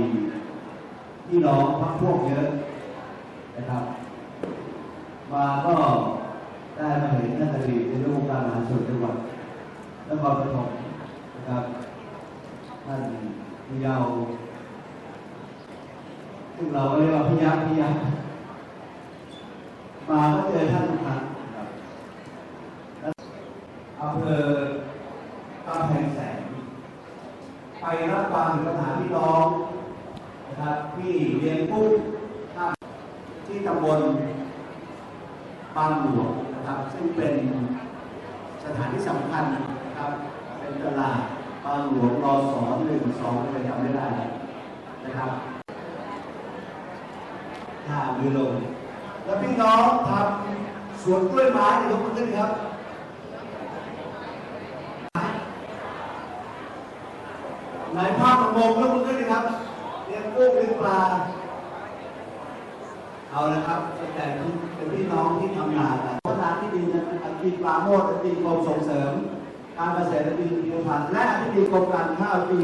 ีพักพวกเยอะนะครับ มาก็ได้มาเห็นท่านอดีในรูปการมหาส่วนจังหวัดนครปฐมนะครับท่านพิยาวซึ่งเราก็เรียกว่าพิยักษ์พิยักษ์มาก็เจอท่านทุกครั้งนะครับอำเภอกำแพงแสน ไป รับฟังปัญหาพี่น้องนะครับที่เรียนกุ้ที่ตำบลบางหลวงนะครับ ซึ่งเป็นสถานที่สำคัญนะครับ เป็นตลาดบางหลวงรอสอนหนึ่งสองเลยจำไม่ได้นะครับท่ามือลง แล้วพี่น้องทำสวนกล้วยไม้ยกมือขึ้นครับ ไหนภาพประมงยกมือขึ้นนะครับเลี้ยงกุ้งเลี้ยงปลา เอาละครับแต่เป็นพี่น้องที่ทำนากันพัฒนาที่ดินอธิปราโมดอธิกรมส่งเสริม การเกษตรอธิพิพิธภัณฑ์และอธิบดีกรมการข้าวปี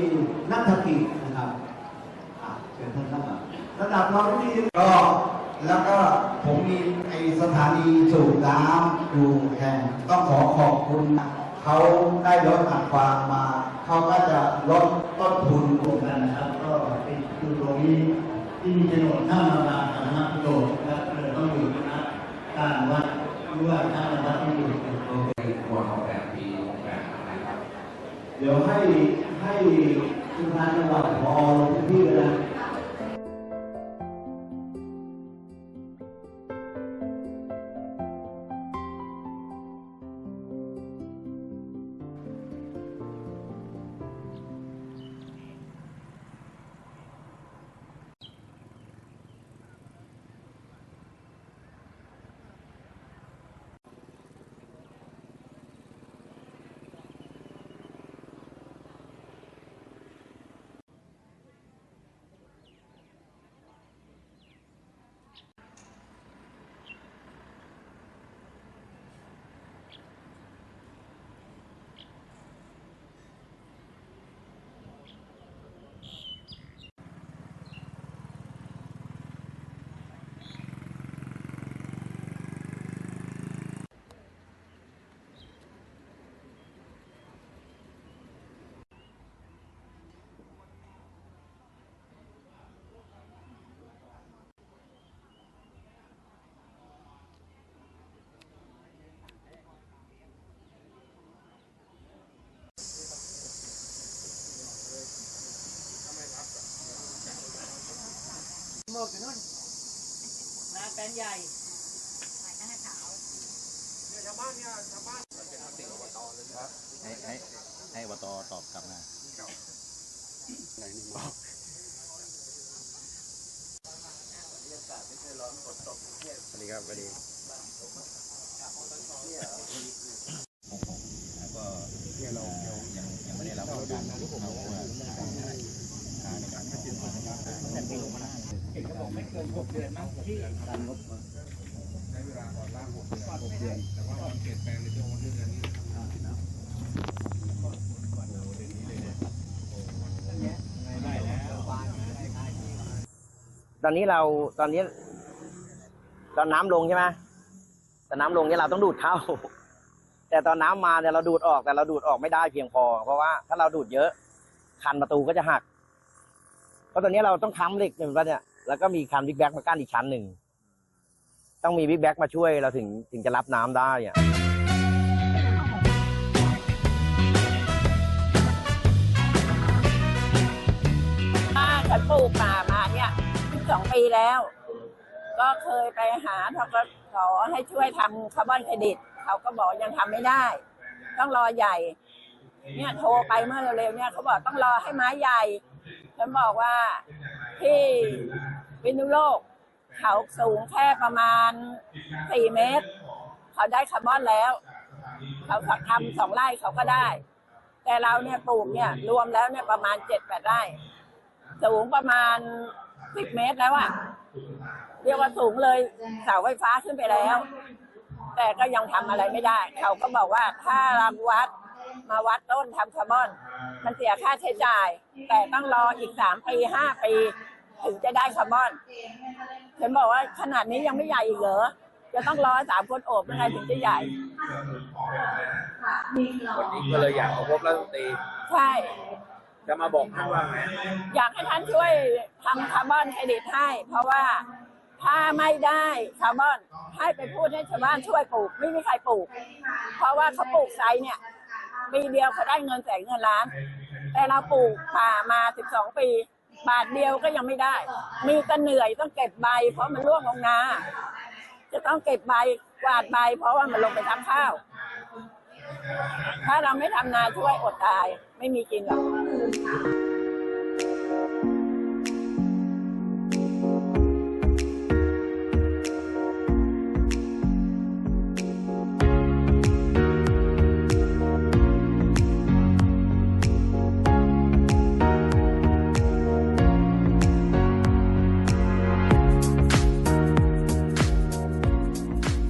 นักธกิจนะครับเชิญท่านนั่งครับระดับรองที่ก็แล้วก็ผมมีไอสถานีสูบน้ำอยู่แห่งต้องขอขอบคุณ เขาได้ลดอัตรามาเขาก็จะลดต้นทุนโครงการนะครับ ก็เป็นจุดตรงนี้ที่มีโฉนดข้ามมาบางสาธารณประโยชน์นะครับเลยต้องอยู่คณะการวัดหรือว่าข้ามมาวัดที่อยู่ในโครงการเป็นควรออกแบบปีออกแบบนะครับ เดี๋ยวให้ให้ทุกท่านจังหวัดพอที่เลย ดอยู่นู่นนาแปลนใหญ่ให้ให้ให้อบตตอบกลับมาสวัสดีครับสวัสดีแล้วก็ยังยังไม่ได้รับการเอาว่าทาในการขอแต่ปีมาเห็น เกินหกเดือนมั้งที่การงบมาใช้เวลาก่อสร้างหกเดือนหกเดือนแต่ว่าความเปลี่ยนแปลงในช่วงเดือนนี้อ่านะตอนนี้เราตอนนี้ตอนน้ำลงใช่ไหมตอนน้ำลงเนี่ยเราต้องดูดเข้า แต่ตอนน้ำมาเนี่ยเราดูดออกแต่เราดูดออกไม่ได้เพียงพอ เพราะว่าถ้าเราดูดเยอะ คันประตูก็จะหัก เพราะตอนนี้เราต้องค้ำเหล็กเนี่ยเนี่ย แล้วก็มีคันบิ๊กแบ็กมากั้นอีกชั้นหนึ่ง ต้องมีบิ๊กแบ็กมาช่วยเราถึงถึงจะรับน้ำได้อะป้าฉันปลูกป่ามาเนี่ยสองปีแล้ว ก็เคยไปหาทกสให้ช่วยทำคาร์บอนเครดิต เขาก็บอกยังทำไม่ได้ ต้องรอใหญ่ เนี่ยโทรไปเมื่อเร็วๆเนี่ยเขาบอกต้องรอให้ไม้ใหญ่ฉันบอกว่าที่ วินุโลก เขาสูงแค่ประมาณสี่เมตร เขาได้คาร์บอนแล้ว เขาทำสองไร่เขาก็ได้ แต่เราเนี่ยปลูกเนี่ยรวมแล้วเนี่ยประมาณเจ็ดแปดไร่สูงประมาณสิบเมตรแล้วอะเรียกว่าสูงเลยเสาไฟฟ้าขึ้นไปแล้ว แต่ก็ยังทำอะไรไม่ได้ เขาก็บอกว่าถ้ารังวัดมาวัดต้นทำคาร์บอน มันเสียค่าใช้จ่าย แต่ต้องรออีกสามปีห้าปี ถึงจะได้คาร์บอน ฉันบอกว่าขนาดนี้ยังไม่ใหญ่อีกเหรอ จะต้องรอสามคนโอบยังไงถึงจะใหญ่ วันนี้ก็เลยอยากมาพบรัฐมนตรี ใช่ จะมาบอกท่านว่าไงอยากให้ท่านช่วยทำคาร์บอนเครดิตให้ เพราะว่าถ้าไม่ได้คาร์บอนให้ไปพูดให้ชาวบ้านช่วยปลูก ไม่มีใครปลูก เพราะว่าเขาปลูกไซเนี่ยปีเดียวเขาได้เงินแสนเงินล้าน แต่เราปลูกป่ามา 12 ปี บาทเดียวก็ยังไม่ได้ มีแต่เหนื่อยต้องเก็บใบ เพราะมันร่วงลงนา จะต้องเก็บใบกวาดใบ เพราะว่ามันลงไปทำข้าว ถ้าเราไม่ทำนาช่วยอดตาย ไม่มีกินหรอก